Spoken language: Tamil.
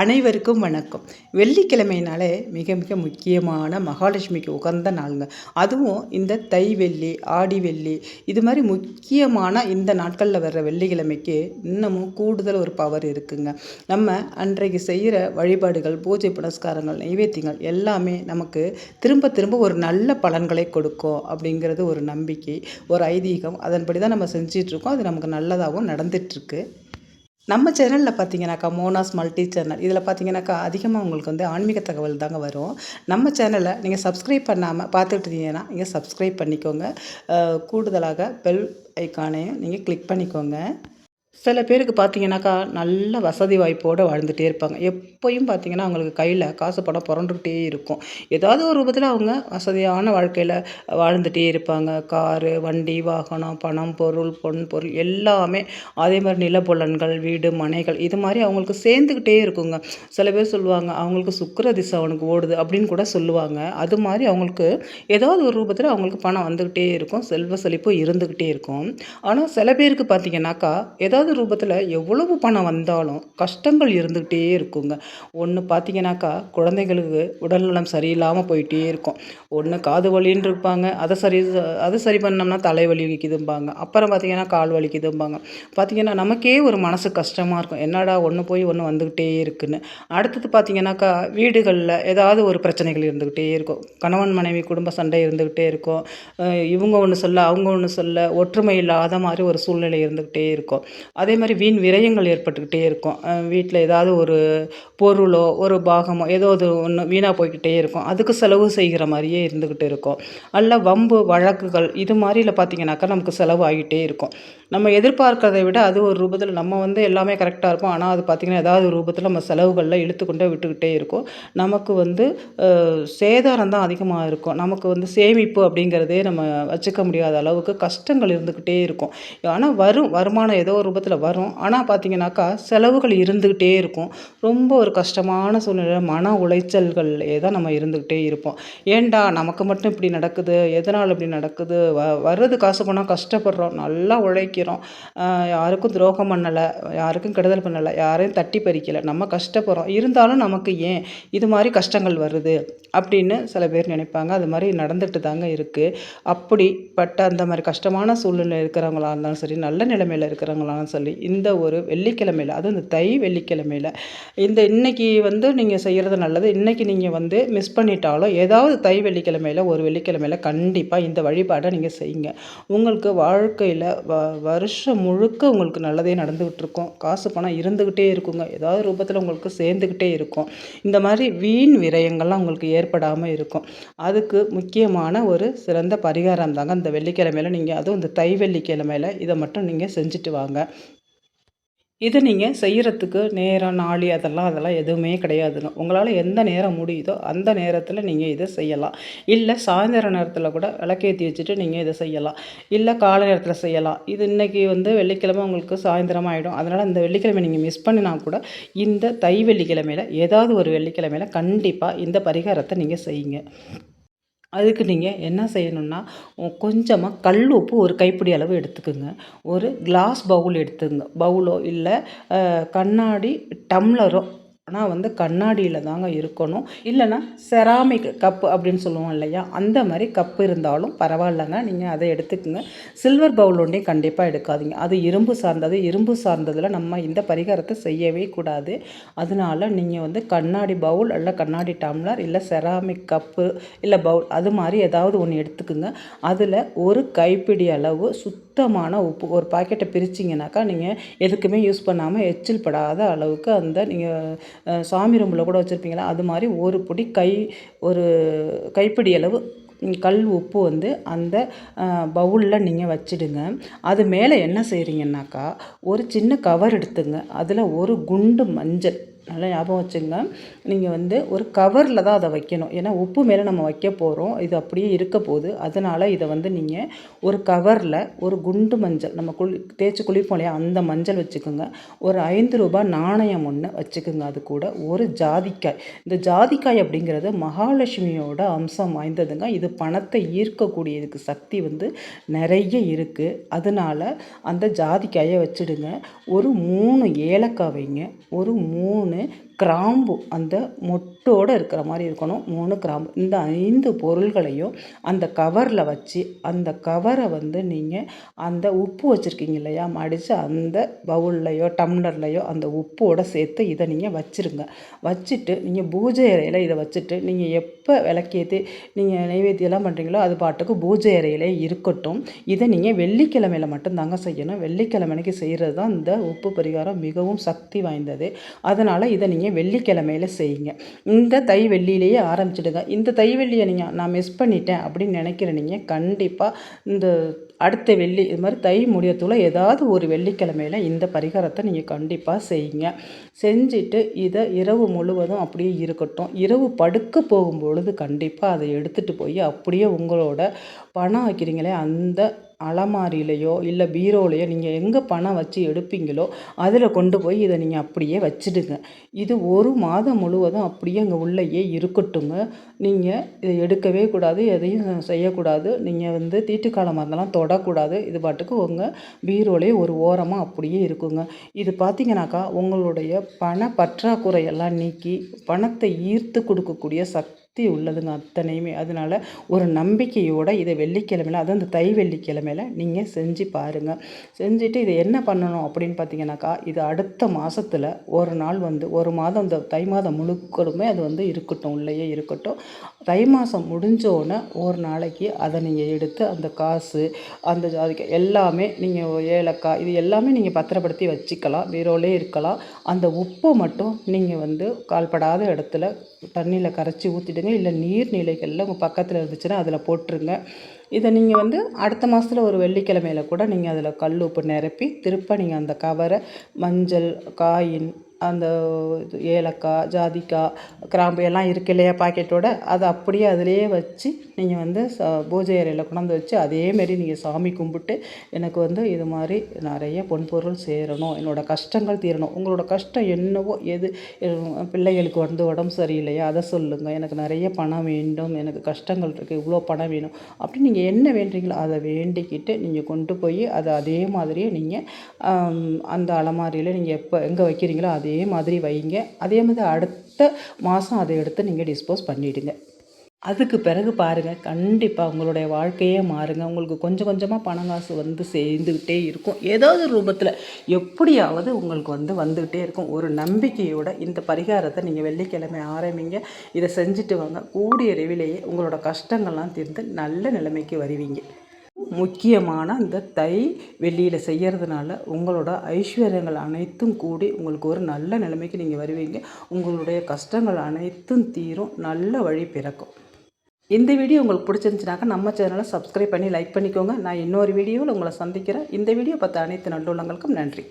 அனைவருக்கும் வணக்கம். வெள்ளிக்கிழமைனாலே மிக மிக முக்கியமான மகாலட்சுமிக்கு உகந்த நாளுங்க. அதுவும் இந்த தை வெள்ளி ஆடி வெள்ளி இது மாதிரி முக்கியமான இந்த நாட்களில் வர்ற வெள்ளிக்கிழமைக்கு இன்னமும் கூடுதல் ஒரு பவர் இருக்குங்க. நம்ம அன்றைக்கு செய்கிற வழிபாடுகள் பூஜை புனஸ்காரங்கள் நைவேத்தியங்கள் எல்லாமே நமக்கு திரும்ப திரும்ப ஒரு நல்ல பலன்களை கொடுக்கும் அப்படிங்கிறது ஒரு நம்பிக்கை ஒரு ஐதீகம். அதன்படி தான் நம்ம செஞ்சிட்ருக்கோம் அது நமக்கு நல்லதாகவும் நடந்துகிட்ருக்கு நம்ம சேனலில் பார்த்தீங்கன்னாக்கா மோனாஸ் மல்டி சேனல் இதில் பார்த்தீங்கன்னாக்கா அதிகமாக உங்களுக்கு வந்து ஆன்மீக தகவல் தாங்க வரும். நம்ம சேனலை நீங்கள் சப்ஸ்கிரைப் பண்ணாமல் பார்த்துட்டு இருந்தீங்கன்னா நீங்கள் சப்ஸ்கிரைப் பண்ணிக்கோங்க. கூடுதலாக பெல் ஐக்கானையும் நீங்கள் கிளிக் பண்ணிக்கோங்க. சில பேருக்கு பார்த்தீங்கன்னாக்கா நல்ல வசதி வாய்ப்போடு வாழ்ந்துகிட்டே இருப்பாங்க. எப்போயும் பார்த்தீங்கன்னா அவங்களுக்கு கையில் காசு பணம் புரண்டுக்கிட்டே இருக்கும். ஏதாவது ஒரு ரூபத்தில் அவங்க வசதியான வாழ்க்கையில் வாழ்ந்துகிட்டே இருப்பாங்க. காரு வண்டி வாகனம் பணம் பொருள் பொன் பொருள் எல்லாமே அதே மாதிரி நிலப்புலன்கள் வீடு மனைகள் இது மாதிரி அவங்களுக்கு சேர்ந்துக்கிட்டே இருக்குங்க. சில பேர் சொல்லுவாங்க அவங்களுக்கு சுக்கர திசை அவனுக்கு ஓடுது அப்படின்னு கூட சொல்லுவாங்க. அது மாதிரி அவங்களுக்கு ஏதாவது ஒரு ரூபத்தில் அவங்களுக்கு பணம் வந்துக்கிட்டே இருக்கும். செல்வ செழிப்பு இருந்துக்கிட்டே இருக்கும். ஆனால் சில பேருக்கு பார்த்தீங்கன்னாக்கா ஏதாவது ஏதாவது ரூபத்தில் எவ்வளவு பணம் வந்தாலும் கஷ்டங்கள் இருந்துக்கிட்டே இருக்குங்க. ஒன்று பார்த்தீங்கன்னாக்கா குழந்தைங்களுக்கு உடல்நலம் சரியில்லாமல் போயிட்டே இருக்கும். ஒன்று காது வலின்னு இருப்பாங்க. அதை சரி அதை சரி பண்ணோம்னா தலைவலி வலிக்குதும்பாங்க. அப்புறம் பார்த்தீங்கன்னா கால் வலிக்குதும்பாங்க. பார்த்தீங்கன்னா நமக்கே ஒரு மனசு கஷ்டமாக இருக்கும். என்னடா ஒன்று போய் ஒன்று வந்துக்கிட்டே இருக்குன்னு. அடுத்தது பார்த்தீங்கன்னாக்கா வீடுகளில் ஏதாவது ஒரு பிரச்சனைகள் இருந்துக்கிட்டே இருக்கும். கணவன் மனைவி குடும்ப சண்டை இருந்துக்கிட்டே இருக்கும். இவங்க ஒன்று சொல்ல அவங்க ஒன்று சொல்ல ஒற்றுமை இல்லாத மாதிரி ஒரு சூழ்நிலை இருந்துக்கிட்டே இருக்கும். அதே மாதிரி வீண் விரயங்கள் ஏற்பட்டுக்கிட்டே இருக்கும். வீட்டில் ஏதாவது ஒரு பொருளோ ஒரு பாகமோ ஏதோ அது ஒன்று வீணாக போய்கிட்டே இருக்கும். அதுக்கு செலவு செய்கிற மாதிரியே இருந்துக்கிட்டு இருக்கும். அல்ல வம்பு வழக்குகள் இது மாதிரில பார்த்தீங்கன்னாக்கா நமக்கு செலவு ஆகிட்டே இருக்கும். நம்ம எதிர்பார்க்கறதை விட அது ஒரு ரூபத்தில் நம்ம வந்து எல்லாமே கரெக்டாக இருக்கும் ஆனால் அது பார்த்திங்கன்னா ஏதாவது ஒரு ரூபத்தில் நம்ம செலவுகளில் இழுத்துக்கொண்டே விட்டுக்கிட்டே இருக்கும். நமக்கு வந்து சேதாரம் தான் அதிகமாக இருக்கும். நமக்கு வந்து சேமிப்பு அப்படிங்கிறதே நம்ம வச்சுக்க முடியாத அளவுக்கு கஷ்டங்கள் இருந்துக்கிட்டே இருக்கும். ஆனால் வரும் வருமானம் ஏதோ ஒரு குடும்பத்தில் வரும் ஆனால் பார்த்திங்கனாக்கா செலவுகள் இருந்துக்கிட்டே இருக்கும். ரொம்ப ஒரு கஷ்டமான சூழ்நிலை. மன உளைச்சல்கள்லே தான் நம்ம இருந்துக்கிட்டே இருப்போம். ஏண்டா நமக்கு மட்டும் இப்படி நடக்குது? எதனால் இப்படி நடக்குது? வ வர்றது காசு போனால் கஷ்டப்படுறோம். நல்லா உழைக்கிறோம். யாருக்கும் துரோகம் பண்ணலை. யாருக்கும் கெடுதல் பண்ணலை. யாரையும் தட்டி பறிக்கலை. நம்ம கஷ்டப்படுறோம். இருந்தாலும் நமக்கு ஏன் இது மாதிரி கஷ்டங்கள் வருது? அப்படின்னு சில பேர் நினைப்பாங்க. அது மாதிரி நடந்துட்டு தாங்க இருக்குது அப்படிப்பட்ட அந்த மாதிரி கஷ்டமான சூழ்நிலை இருக்கிறவங்களா இருந்தாலும் சரி நல்ல நிலைமையில் இருக்கிறவங்களாலும் சொல்லி இந்த ஒரு வெள்ளிக்கிழமையில் அதுவும் இந்த தை வெள்ளிக்கிழமையில் இந்த இன்றைக்கி வந்து நீங்கள் செய்கிறது நல்லது. இன்றைக்கி நீங்கள் வந்து மிஸ் பண்ணிட்டாலும் ஏதாவது தை வெள்ளிக்கிழமையில் ஒரு வெள்ளிக்கிழமையில் கண்டிப்பாக இந்த வழிபாடை நீங்கள் செய்யுங்க. உங்களுக்கு வாழ்க்கையில் வ வருஷம் முழுக்க உங்களுக்கு நல்லதே நடந்துகிட்ருக்கும் காசு பணம் இருந்துக்கிட்டே இருக்குங்க. ஏதாவது ரூபத்தில் உங்களுக்கு சேர்ந்துக்கிட்டே இருக்கும். இந்த மாதிரி வீண் விரயங்கள்லாம் உங்களுக்கு ஏற்படாமல் இருக்கும். அதுக்கு முக்கியமான ஒரு சிறந்த பரிகாரம் தாங்க இந்த வெள்ளிக்கிழமையில். நீங்கள் அதுவும் இந்த தை வெள்ளிக்கிழமையில் இதை மட்டும் நீங்கள் செஞ்சுட்டு வாங்க. இதை நீங்கள் செய்கிறதுக்கு நேரம் நாளி அதெல்லாம் அதெல்லாம் எதுவுமே கிடையாதுங்க உங்களால் எந்த நேரம் முடியுதோ அந்த நேரத்தில் நீங்கள் இதை செய்யலாம். இல்லை சாயந்தர நேரத்தில் கூட விளக்கேற்றி வச்சுட்டு நீங்கள் இதை செய்யலாம். இல்லை காலை நேரத்தில் செய்யலாம். இது இன்றைக்கி வந்து வெள்ளிக்கிழமை உங்களுக்கு சாயந்தரம் ஆகிடும் அதனால் இந்த வெள்ளிக்கிழமை நீங்கள் மிஸ் பண்ணினா கூட இந்த தை வெள்ளிக்கிழமையில் ஏதாவது ஒரு வெள்ளிக்கிழமையில் கண்டிப்பாக இந்த பரிகாரத்தை நீங்கள் செய்யுங்க. அதுக்கு நீங்கள் என்ன செய்யணுன்னா கொஞ்சமாக கல் உப்பு ஒரு கைப்பிடி அளவு எடுத்துக்கோங்க. ஒரு கிளாஸ் பவுல் எடுத்துங்க. பவுலோ இல்லை கண்ணாடி டம்ளரோ ஆனால் வந்து கண்ணாடியில் தாங்க இருக்கணும். இல்லைன்னா செராமிக் கப்பு அப்படின்னு சொல்லுவோம் இல்லையா? அந்த மாதிரி கப்பு இருந்தாலும் பரவாயில்லைங்க. நீங்கள் அதை எடுத்துக்கோங்க. சில்வர் பவுல் ஒன்றே கண்டிப்பாக எடுக்காதீங்க. அது இரும்பு சார்ந்தது. இரும்பு சார்ந்ததில் நம்ம இந்த பரிகாரத்தை செய்யவே கூடாது. அதனால நீங்கள் வந்து கண்ணாடி பவுல் இல்லை கண்ணாடி டம்ளர் இல்லை செராமிக் கப்பு இல்லை பவுல் அது மாதிரி ஏதாவது ஒன்று எடுத்துக்கோங்க. அதில் ஒரு கைப்பிடி அளவு சுத்தமான உப்பு ஒரு பாக்கெட்டை பிரிச்சிங்கனாக்கா நீங்கள் எதுக்குமே யூஸ் பண்ணாமல் எச்சில் படாத அளவுக்கு அந்த நீங்கள் சாமி ரூமில் கூட வச்சுருப்பீங்களா? அது மாதிரி ஒரு பொடி கை ஒரு கைப்பிடி அளவு கல் உப்பு வந்து அந்த பவுலில் நீங்கள் வச்சிடுங்க. அது மேலே என்ன செய்கிறீங்கன்னாக்கா ஒரு சின்ன கவர் எடுத்துங்க. அதில் ஒரு குண்டு மஞ்சள் நல்லா ஞாபகம் வச்சுங்க. நீங்கள் வந்து ஒரு கவரில் தான் அதை வைக்கணும். ஏன்னா உப்பு மேலே நம்ம வைக்க போகிறோம் இது அப்படியே இருக்க போகுது. அதனால் இதை வந்து நீங்கள் ஒரு கவரில் ஒரு குண்டு மஞ்சள் நம்ம குளி தேய்ச்சி குளிப்போம் இல்லையா? அந்த மஞ்சள் வச்சுக்கோங்க. ஒரு ஐந்து ரூபாய் நாணயம் ஒன்று வச்சுக்கோங்க. அது கூட ஒரு ஜாதிக்காய். இந்த ஜாதிக்காய் அப்படிங்கிறது மகாலட்சுமியோட அம்சம் வாய்ந்ததுங்க. இது பணத்தை ஈர்க்கக்கூடியதுக்கு சக்தி வந்து நிறைய இருக்குது அதனால் அந்த ஜாதிக்காயை வச்சுடுங்க. ஒரு மூணு ஏலக்காய் வைங்க. ஒரு மூணு ¿eh? கிராம்பு அந்த மொட்டோடு இருக்கிற மாதிரி இருக்கணும். மூணு கிராம்பு. இந்த ஐந்து பொருள்களையும் அந்த கவரில் வச்சு அந்த கவரை வந்து நீங்கள் அந்த உப்பு வச்சுருக்கீங்க இல்லையா? மடித்து அந்த பவுல்லையோ டம்ளர்லையோ அந்த உப்போடு சேர்த்து இதை நீங்கள் வச்சுருங்க. வச்சுட்டு நீங்கள் பூஜை அறையில் இதை வச்சுட்டு நீங்கள் எப்போ விளக்கேற்றி நீங்கள் நைவேத்தியெல்லாம் பண்ணுறீங்களோ அது பாட்டுக்கு பூஜை அறையிலே இருக்கட்டும். இதை நீங்கள் வெள்ளிக்கிழமையில் மட்டும்தாங்க செய்யணும். வெள்ளிக்கிழமைக்கு செய்கிறது தான் இந்த உப்பு பரிகாரம் மிகவும் சக்தி வாய்ந்தது. அதனால் இதை நீங்கள் வெள்ளிக்கிழமையில் செய்யுங்க. இந்த தை வெள்ளியிலேயே ஆரம்பிச்சிடுங்க. இந்த தை வெள்ளியை நீங்கள் நான் மிஸ் பண்ணிட்டேன் அப்படின்னு நினைக்கிற நீங்கள் கண்டிப்பாக இந்த அடுத்த வெள்ளி இது மாதிரி தை முடியத்துள்ள ஏதாவது ஒரு வெள்ளிக்கிழமையில் இந்த பரிகாரத்தை நீங்கள் கண்டிப்பாக செய்யுங்க. செஞ்சுட்டு இதை இரவு முழுவதும் அப்படியே இருக்கட்டும். இரவு படுக்க போகும்பொழுது கண்டிப்பாக அதை எடுத்துகிட்டு போய் அப்படியே உங்களோட பணம் வைக்கிறீங்களே அந்த அலமாரியிலையோ இல்லை பீரோலையோ நீங்கள் எங்கே பணம் வச்சு எடுப்பீங்களோ அதில் கொண்டு போய் இதை நீங்கள் அப்படியே வச்சுடுங்க. இது ஒரு மாதம் முழுவதும் அப்படியே அங்கே உள்ளேயே இருக்கட்டுங்க. நீங்கள் இதை எடுக்கவே கூடாது எதையும் செய்யக்கூடாது. நீங்கள் வந்து தீட்டுக்காலம் தொட தொடக்கூடாது. இது பாட்டுக்கு உங்கள் பீரோலே ஒரு ஓரமாக அப்படியே இருக்குங்க. இது பார்த்தீங்கன்னாக்கா உங்களுடைய பண பற்றாக்குறையெல்லாம் நீக்கி பணத்தை ஈர்த்து கொடுக்கக்கூடிய சக்தி சக்தி உள்ளதுங்க அத்தனையுமே. அதனால் ஒரு நம்பிக்கையோடு இதை வெள்ளிக்கிழமையில் அதுவும் இந்த தை வெள்ளிக்கிழமையில் நீங்கள் செஞ்சு பாருங்கள் செஞ்சுட்டு இதை என்ன பண்ணணும் அப்படின்னு பார்த்தீங்கன்னாக்கா இது அடுத்த மாதத்தில் ஒரு நாள் வந்து ஒரு மாதம் இந்த தை மாதம் முழுக்கலுமே அது வந்து இருக்கட்டும் உள்ளேயே இருக்கட்டும். தை மாதம் முடிஞ்சோடனே ஒரு நாளைக்கு அதை நீங்கள் எடுத்து அந்த காசு அந்த அதுக்கு எல்லாமே நீங்கள் ஏலக்காய் இது எல்லாமே நீங்கள் பத்திரப்படுத்தி வச்சுக்கலாம். பீரோலே இருக்கலாம். அந்த உப்பை மட்டும் நீங்கள் வந்து கால்படாத இடத்துல தண்ணியில் கரைச்சி ஊற்றிடுங்க இல்லை நீர்நிலைகளில் உங்கள் பக்கத்தில் இருந்துச்சுன்னா அதில் போட்டுருங்க. இதை நீங்கள் வந்து அடுத்த மாதத்துல ஒரு வெள்ளிக்கிழமையில் கூட நீங்கள் அதில் கல் உப்பு நிரப்பி திருப்ப நீங்கள் அந்த கவரை மஞ்சள் காயின் அந்த இது ஏலக்காய் ஜாதிக்காய் கிராம்பு எல்லாம் இருக்கு இல்லையா பாக்கெட்டோட அதை அப்படியே அதிலேயே வச்சு நீங்கள் வந்து ச பூஜை அறையில் கொண்டாந்து வச்சு அதேமாரி நீங்கள் சாமி கும்பிட்டு எனக்கு வந்து இது மாதிரி நிறைய பொன்பொருள் சேரணும் என்னோடய கஷ்டங்கள் தீரணும் உங்களோட கஷ்டம் என்னவோ எது பிள்ளைகளுக்கு வந்து உடம்பு சரியில்லையா அதை சொல்லுங்கள் எனக்கு நிறைய பணம் வேண்டும் எனக்கு கஷ்டங்கள் இருக்குது இவ்வளோ பணம் வேணும் அப்படி நீங்கள் என்ன வேண்டுறீங்களோ அதை வேண்டிக்கிட்டு நீங்கள் கொண்டு போய் அதை அதே மாதிரியே நீங்கள் அந்த அலமாரியில் நீங்கள் எப்போ எங்கே வைக்கிறீங்களோ அதே அதே மாதிரி வைங்க. அதே மாதிரி அடுத்த மாதம் அதை எடுத்து நீங்கள் டிஸ்போஸ் பண்ணிவிடுங்க அதுக்கு பிறகு பாருங்கள் கண்டிப்பாக உங்களுடைய வாழ்க்கையே மாறுங்க. உங்களுக்கு கொஞ்சம் கொஞ்சமாக பணம் காசு வந்து சேர்ந்துக்கிட்டே இருக்கும். ஏதாவது ரூபத்தில் எப்படியாவது உங்களுக்கு வந்து வந்துக்கிட்டே இருக்கும். ஒரு நம்பிக்கையோட இந்த பரிகாரத்தை நீங்கள் வெள்ளிக்கிழமை ஆரம்பிங்க. இதை செஞ்சுட்டு வாங்க. கூடிய ரெவிலேயே உங்களோட கஷ்டங்கள்லாம் தீர்ந்து நல்ல நிலைமைக்கு வருவீங்க. முக்கியமான இந்த தை வெள்ளியில் செய்கிறதுனால உங்களோட ஐஸ்வர்யங்கள் அனைத்தும் கூடி உங்களுக்கு ஒரு நல்ல நிலைமைக்கு நீங்கள் வருவீங்க. உங்களுடைய கஷ்டங்கள் அனைத்தும் தீரும். நல்ல வழி பிறக்கும். இந்த வீடியோ உங்களுக்கு பிடிச்சிருந்துச்சுனாக்கா நம்ம சேனலை சப்ஸ்கிரைப் பண்ணி லைக் பண்ணிக்கோங்க. நான் இன்னொரு வீடியோவில் உங்களை சந்திக்கிறேன். இந்த வீடியோ பார்த்த அனைத்து நல்லுள்ளங்களுக்கும் நன்றி.